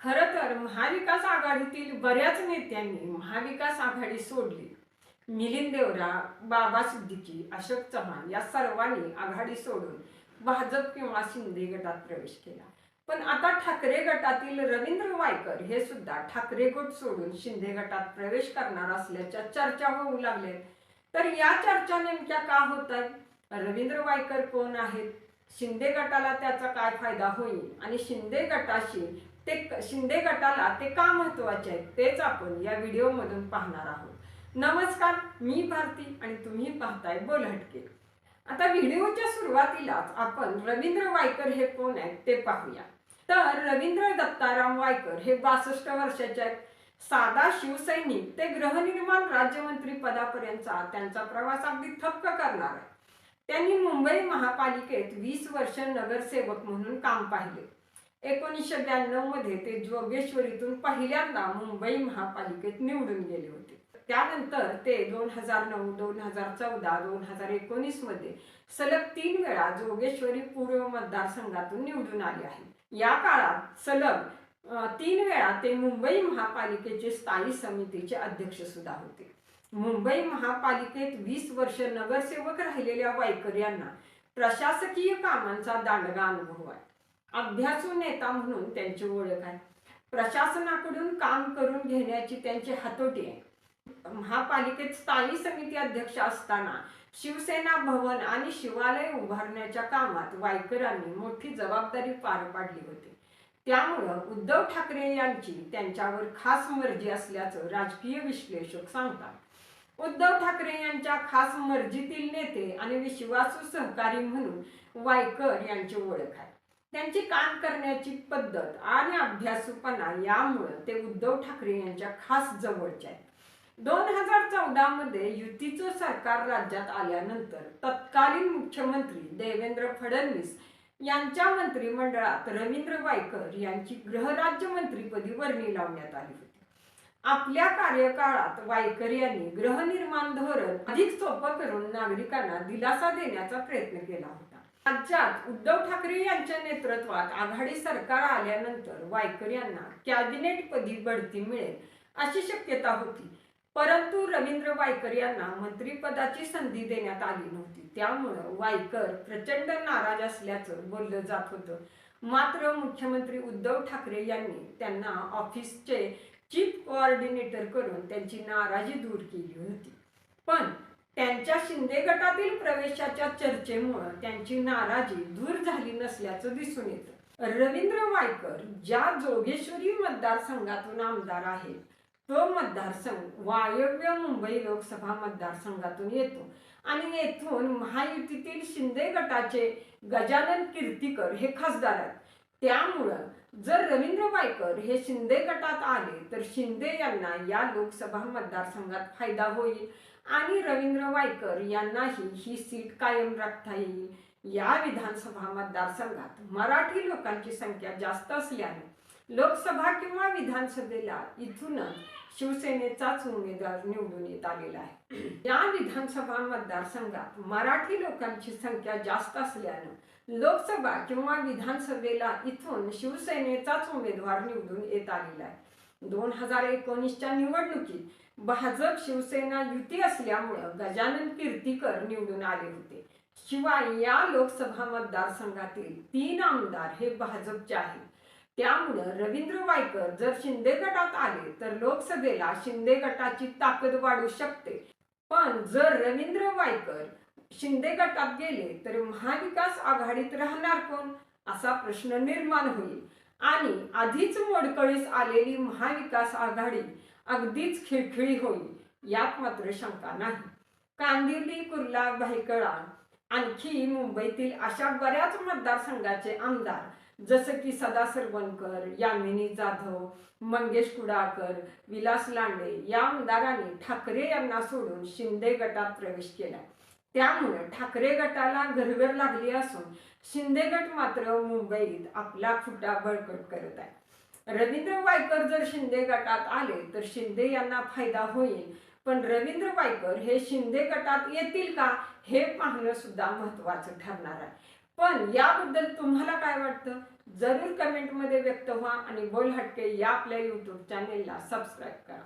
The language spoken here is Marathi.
खरं तर महाविकास आघाडीतील बऱ्याच नेत्यांनी महाविकास आघाडी सोडली. मिलिंद देवरा बाबा सिद्दीकी अशोक चव्हाण या सर्वांनी आघाडी सोडून भाजप किंवा शिंदे गटात प्रवेश केला. पण आता ठाकरे गटातील रवींद्र वायकर हे सुद्धा ठाकरे गट सोडून शिंदे गटात प्रवेश करणार असल्याच्या चर्चा होऊ लागल्या तर या चर्चा नेमक्या का होत आहेत रवींद्र वायकर कोण आहेत? शिंदे गटाला त्याचा काय फायदा होईल? आणि शिंदे गटाशी ते शिंदे गटाला ते का महत्त्वाचे आहेत तेच आपण या व्हिडिओमधून पाहणार आहोत. नमस्कार मी भारती आणि तुम्ही पाहताय बोल हटके आता व्हिडिओच्या सुरुवातीलाच आपण रवींद्र वायकर हे कोण आहेत ते पाहूया. तर रवींद्र दत्ताराम वायकर हे बासष्ट वर्षाचे आहेत. साधा शिवसैनिक ते गृहनिर्माण राज्यमंत्री पदापर्यंतचा त्यांचा प्रवास अगदी थक्क करणार आहे त्यांनी मुंबई महापालिकेत वीस वर्ष नगरसेवक म्हणून काम पाहिले. एकोणीसशे ब्याण्णवमध्ये ते जोगेश्वरीतून पहिल्यांदा मुंबई महापालिकेत निवडून गेले होते. त्यानंतर ते दोन हजार नऊ दोन हजार चौदा दोन हजार एकोणीसमध्ये सलग तीन वेळा जोगेश्वरी पूर्व मतदारसंघातून निवडून आले आहे या काळात सलग तीन वेळा ते मुंबई महापालिकेचे स्थायी समितीचे अध्यक्ष सुद्धा होते. मुंबई महापालिकेत वीस वर्ष नगरसेवक राहिलेल्या वायकर यांना प्रशासकीय कामांचा दांडगा अनुभव आहे. अभ्यासू नेता म्हणून त्यांची ओळख आहे. प्रशासनाकडून काम करून घेण्याची त्यांची हातोटी आहे. महापालिकेत स्थायी समिती अध्यक्ष असताना शिवसेना भवन आणि शिवालय उभारण्याच्या कामात वायकरांनी मोठी जबाबदारी पार पाडली होती. त्यामुळं उद्धव ठाकरे यांची त्यांच्यावर खास मर्जी असल्याचं राजकीय विश्लेषक सांगतात. उद्धव ठाकरे यांच्या खास मर्जीतील नेते आणि विश्वासू सहकारी म्हणून वायकर यांची ओळख आहे. त्यांची काम करण्याची पद्धत आणि अभ्यासूपणा यामुळं ते उद्धव ठाकरे यांच्या खास जवळचे आहेत. दोन हजार चौदा मध्ये युतीचं सरकार राज्यात आल्यानंतर तत्कालीन मुख्यमंत्री देवेंद्र फडणवीस यांच्या मंत्रिमंडळात रवींद्र वायकर यांची गृहराज्यमंत्रीपदी वर्णी लावण्यात आली होती. आपल्या कार्यकाळात वायकर यांनी गृहनिर्माण धोरण अधिक सोपं करून नागरिकांना दिलासा देण्याचा प्रयत्न केला होता. राज्यात उद्धव ठाकरे यांच्या नेतृत्वात आघाडी सरकार आल्यानंतर वायकर यांना कॅबिनेट पदी बढती मिळेल अशी शक्यता होती. परंतु रवींद्र वायकर यांना मंत्रिपदाची संधी देण्यात आली नव्हती. त्यामुळं वायकर प्रचंड नाराज असल्याचं बोललं जात होतं. मात्र मुख्यमंत्री उद्धव ठाकरे यांनी त्यांना ऑफिसचे चीफ कोऑर्डिनेटर करून त्यांची नाराजी दूर केली होती. त्यांच्या शिंदे गटातील प्रवेशाच्या चर्चेमुळं त्यांची नाराजी दूर झाली नसल्याचं दिसून येतं. रवींद्र वायकर ज्या जोगेश्वरी मतदारसंघातून आमदार आहेत तो मतदारसंघ वायव्य मुंबई लोकसभा मतदारसंघातून येतो. आणि येथून महायुतीतील शिंदे गटाचे गजानन कीर्तीकर हे खासदार आहेत. त्यामुळं जर रवींद्र वायकर हे शिंदे गटात आले तर शिंदे यांना या लोकसभा मतदारसंघात फायदा होईल आणि रवींद्र वायकर यांनाही ही सीट कायम राखता येईल. या विधानसभा मतदारसंघात मराठी लोकांची संख्या जास्त असल्याने लोकसभा किंवा विधानसभेला इथूनच शिवसेनेचाच उमेदवार निवडून येत आलेला आहे. या विधानसभा मतदारसंघात मराठी लोकांची संख्या जास्त असल्यानं लोकसभा किंवा विधानसभेला इथून शिवसेनेचाच उमेदवार निवडून येत आलेला आहे. दोन हजार एकोणीसच्या निवडणुकीत भाजप शिवसेना युती असल्यामुळं गजानन कीर्तीकर निवडून आले होते. शिवाय या लोकसभा मतदारसंघातील तीन आमदार हे भाजपचे आहेत. त्यामुळं रवींद्र वायकर जर शिंदे गटात आले तर लोकसभेला शिंदे गटाची ताकद वाढू शकते. पण जर रवींद्र वायकर शिंदे गटात गेले तर महाविकास आघाडीत राहणार कोण? असा प्रश्न निर्माण होईल. आणि आधीच मोडकळीस आलेली महाविकास आघाडी अगदीच खिळखिळी होईल यात मात्र शंका नाही. कांदिवली कुर्ला भायकळा आणखी मुंबईतील अशा बऱ्याच मतदारसंघाचे आमदार जसं की सदा सरवणकर यामिनी जाधव मंगेश कुडाकर विलास लांडे या आमदारांनी ठाकरे यांना सोडून शिंदे गटात प्रवेश केला. त्यामुळे ठाकरे गटाला घरघर लागली असून शिंदे गट मात्र मुंबईत आपला फुटा बळकट करत आहे. रवींद्र वायकर जर शिंदे गटात आले तर शिंदे यांना फायदा होईल. पण रवींद्र वायकर हे शिंदे गटात येतील का हे पाहणं सुद्धा महत्वाचं ठरणार आहे. पण याबद्दल तुम्हाला काय वाटतं? जरूर कमेंटमध्ये व्यक्त व्हा आणि बोल हटके या आपल्या यूट्यूब चॅनेलला सबस्क्राईब करा.